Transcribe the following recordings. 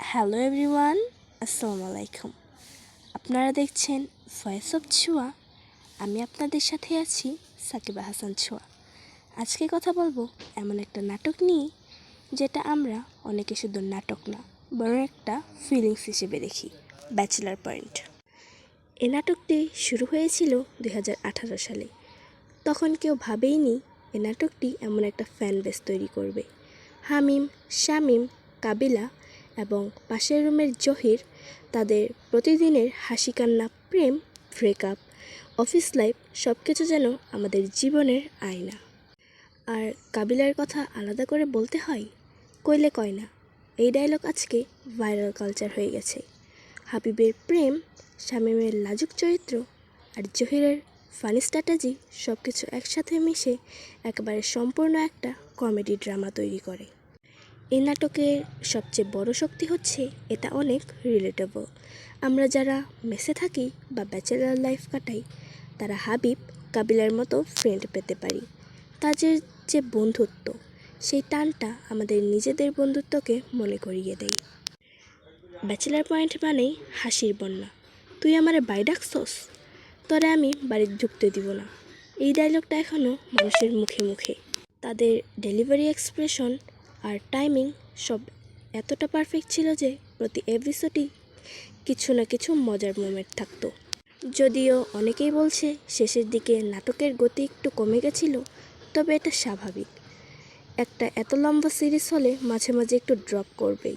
Hello everyone, আসসালামু আলাইকুম। আপনারা দেখছেন ভয়েস অফ ছোঁয়া। আমি আপনাদের সাথে আছি সাকিবা হাসান ছোঁয়া। আজকে কথা বলব এমন একটা নাটক নিয়ে, যেটা আমরা অনেকে শুধু নাটক না, বরং একটা ফিলিংস হিসেবে দেখি ব্যাচেলার পয়েন্ট এ নাটকটি শুরু হয়েছিল দু হাজার আঠারো সালে। তখন কেউ ভাবেইনি এ নাটকটি এমন একটা ফ্যান বেস তৈরি করবে। হামিম, শামিম, কাবিলা এবং পাশের রুমের জহির তাদের প্রতিদিনের হাসি কান্না প্রেম ব্রেকআপ অফিস লাইফ সব কিছু যেন আমাদের জীবনের আয়না। আর কাবিলার কথা আলাদা করে বলতে হয়? কইলে কয় না? এই ডায়লগ আজকে ভাইরাল কালচার হয়ে গেছে। হাবিবের প্রেম, শামীমের লাজুক চরিত্র আর জহিরের ফানি স্ট্র্যাটেজি সব কিছু একসাথে মিশে একেবারে সম্পূর্ণ একটা কমেডি ড্রামা তৈরি করে। এই নাটকের সবচেয়ে বড় শক্তি হচ্ছে এটা অনেক রিলেটেবল আমরা যারা মেসে থাকি বা ব্যাচেলার লাইফ কাটাই, তারা হাবিব, কাবিলার মতো ফ্রেন্ড পেতে পারি। তাদের যে বন্ধুত্ব, সেই টানটা আমাদের নিজেদের বন্ধুত্বকে মনে করিয়ে দেয়। ব্যাচেলার পয়েন্ট মানেই হাসির বন্যা। তুই আমারে বাই ডাকছস? তরে আমি বাড়ি ঢুকতে দিব না। এই ডায়লগটা এখনও মানুষের মুখে মুখে। তাদের ডেলিভারি এক্সপ্রেশন আর টাইমিং সব এতটা পারফেক্ট ছিল যে প্রতি এপিসোডই কিছু না কিছু মজার মোমেন্ট থাকতো। যদিও অনেকেই বলছে শেষের দিকে নাটকের গতি একটু কমে গেছিল, তবে এটা স্বাভাবিক। একটা এত লম্বা সিরিজ হলে মাঝে মাঝে একটু ড্রপ করবেই।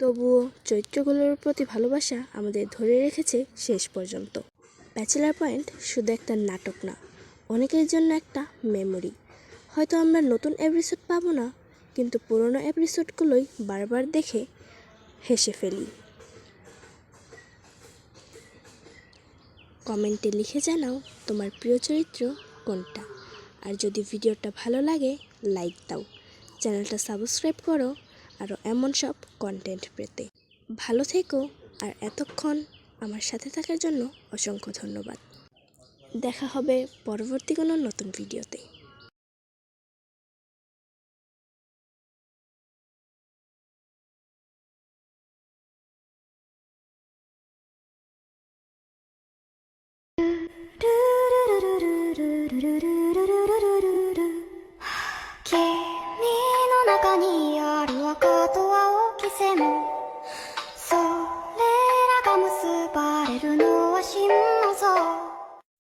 তবুও চরিত্রগুলোর প্রতি ভালোবাসা আমাদের ধরে রেখেছে শেষ পর্যন্ত। ব্যাচেলার পয়েন্ট শুধু একটা নাটক না, অনেকের জন্য একটা মেমোরি হয়তো আমরা নতুন এপিসোড পাবো না কিন্তু পুরনো এপিসোডগুলোই বারবার দেখে হেসে ফেলি। কমেন্টে লিখে জানাও তোমার প্রিয় চরিত্র কোনটা। আর যদি ভিডিওটা ভালো লাগে লাইক দাও। চ্যানেলটা সাবস্ক্রাইব করো আরও এমন সব কন্টেন্ট পেতে। ভালো থেকো, আর এতক্ষণ আমার সাথে থাকার জন্য অসংখ্য ধন্যবাদ। দেখা হবে পরবর্তী কোনো নতুন ভিডিওতে「君の中にある赤と青き線